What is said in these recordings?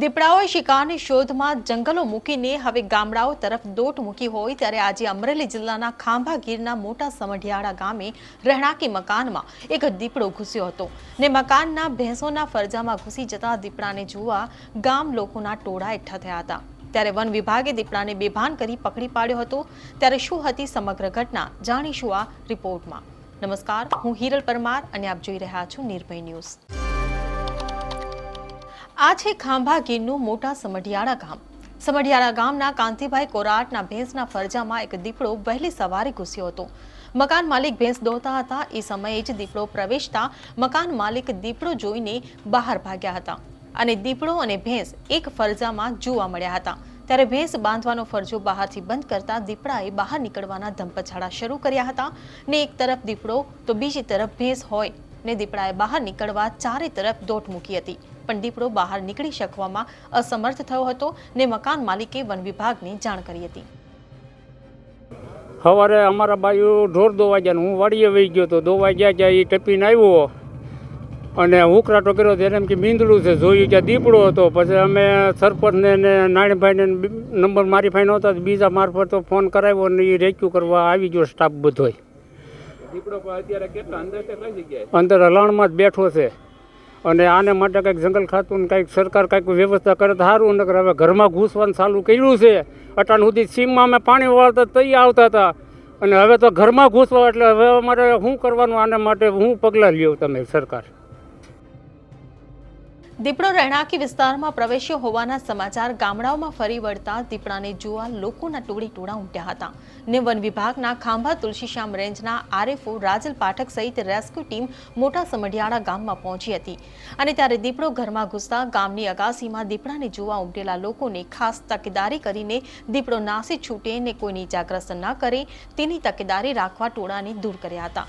દીપડાઓએ શિકારની શોધમાં જંગલો મૂકીને હવે ગામડાઓ તરફ દોટ મૂકી હોય ત્યારે આજે અમરેલી જિલ્લાના ખાંભા ગીરના મોટા સમઢિયાળા ગામે રહેણાંકી મકાનમાં એક દીપડો ઘૂસ્યો હતો ને મકાનના ભેંસોના ફરજામાં ઘૂસી જતા દીપડાને જોવા ગામ લોકોના ટોળા એકઠા થયા હતા. ત્યારે વન વિભાગે દીપડાને બેભાન કરી પકડી પાડ્યો હતો. ત્યારે શું હતી સમગ્ર ઘટના જાણીશું આ રિપોર્ટમાં. નમસ્કાર, હું હિરલ પરમાર અને આપ જોઈ રહ્યા છો નિર્ભય ન્યૂઝ. આ છે ખાંભા ગીરનું મોટા સમઢિયાળા ગામ. સમઢિયાળા ગામના કાંતિભાઈ કોરાટના ભેંસના ફરજામાં એક દીપડો વહેલી સવારે ઘૂસ્યો હતો. મકાન માલિક ભેંસ દોતા હતા. એ સમયે જ દીપડો પ્રવેશતા મકાન માલિક દીપડો જોઈને બહાર ભાગ્યા હતા. અને દીપડો અને ભેંસ એક ફરજામાં જોવા મળ્યા હતા. ત્યારે ભેંસ બાંધવાનો ફરજો બહારથી બંધ કરતા દીપડાએ બહાર નીકળવાના ધંપછાડા શરૂ કર્યા હતા. ને એક તરફ દીપડો, તો બીજી તરફ ભેંસ હોય. ને દીપડાએ બહાર નીકળવા ચારે તરફ દોટ મૂકી હતી. પણ દીપડો બહાર નીકળી શકવામાં અસમર્થ થયો હતો ને મકાન માલિકે વન વિભાગને જાણ કરી હતી. સવારે અમારા બાજુ ઢોર દોવા ગયા હું વાડીએ વહી ગયો તો દોવા ગયા ત્યાં એ ટપીને આવ્યો અને ઉકરાટો કર્યો ત્યારે એમ કે મીંદડું છે જોયું ત્યાં દીપડો હતો. પછી અમે સરપંચને ને નાણીભાઈને નંબર મારી ફાઈ નહોતા બીજા મારફત તો ફોન કરાવ્યો ને એ રેક્યુ કરવા આવી ગયો સ્ટાફ બધોય. દીપડો પણ અત્યારે કેટલા અંદર છે જગ્યાએ? અંદર હલાણમાં જ બેઠો છે. અને આને માટે કંઈક જંગલ ખાતું ને કંઈક સરકાર કંઈક વ્યવસ્થા કરે તો સારું, નકર હવે ઘરમાં ઘૂસવાનું ચાલુ કર્યું છે. અટાણ સુધી સીમમાં અમે પાણી વાળતા તઈ આવતા હતા. અને હવે તો ઘરમાં ઘૂસવા એટલે હવે અમારે શું કરવાનું આના માટે હું પગલાં લ્યો તમે સરકાર? દીપડો રહેણાંકી વિસ્તારમાં પ્રવેશ્યો હોવાના સમાચાર ગામડાઓમાં ફરી વળતા દીપડાને જોવા લોકોના ટોળી ટોળા ઉમટ્યા હતા. ને વન વિભાગના ખાંભા, તુલસીશ્યામ રેન્જના આરએફઓ રાજલ પાઠક સહિત રેસ્ક્યુ ટીમ મોટા સમઢિયાળા ગામમાં પહોંચી હતી. અને ત્યારે દીપડો ઘરમાં ઘૂસતા ગામની અગાસીમાં દીપડાને જોવા ઉમટેલા લોકોને ખાસ તકેદારી કરીને દીપડો નાસી છૂટે ને કોઈને ઇજાગ્રસ્ત ન કરે તેની તકેદારી રાખવા ટોળાને દૂર કર્યા હતા.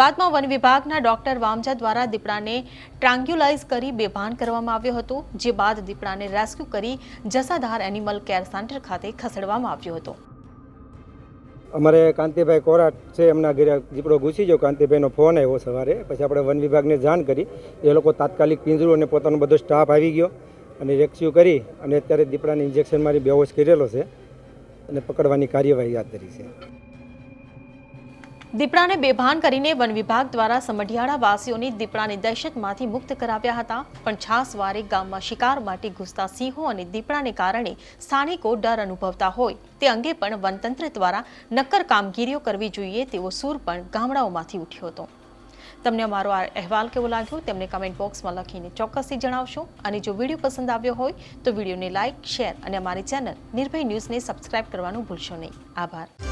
બાદમાં વન વિભાગના ડોક્ટર વામજા દ્વારા દીપડાને ટ્રાન્ગ્યુલાઇઝ કરી બેભાન કરવામાં આવ્યો હતો, જે બાદ દીપડાને રેસ્ક્યુ કરી જસાધાર એનિમલ કેર સેન્ટર ખાતે ખસેડવામાં આવ્યો હતો. અમારે કાંતિભાઈ કોરાટ છે, એમના ઘરે દીપડો ઘૂસી ગયો. કાંતિભાઈનો ફોન આવ્યો સવારે. પછી આપણે વન વિભાગને જાણ કરી. એ લોકો તાત્કાલિક પિંજરું અને પોતાનો બધો સ્ટાફ આવી ગયો અને રેસ્ક્યુ કરી અને અત્યારે દીપડાને ઇન્જેક્શન મારી બેહોશ કરેલો છે અને પકડવાની કાર્યવાહી હાથ ધરી છે. દીપડાને બેભાન કરીને વન વિભાગ દ્વારા સમઢિયાળા વાસીઓને દીપડાની દહેશતમાંથી મુક્ત કરાવ્યા હતા. પણ છાસવારે ગામમાં શિકાર માટે ઘૂસતા સિંહો અને દીપડાને કારણે સ્થાનિકો ડર અનુભવતા હોય. તે અંગે પણ વનતંત્ર દ્વારા નક્કર કામગીરીઓ કરવી જોઈએ તેવો સૂર પણ ગામડાઓમાંથી ઉઠ્યો હતો. તમને અમારો આ અહેવાલ કેવો લાગ્યો તેમને કમેન્ટ બોક્સમાં લખીને ચોક્કસથી જણાવશો. અને જો વીડિયો પસંદ આવ્યો હોય તો વિડીયોને લાઇક શેર અને અમારી ચેનલ નિર્ભય ન્યૂઝને સબસ્ક્રાઇબ કરવાનું ભૂલશો નહીં. આભાર.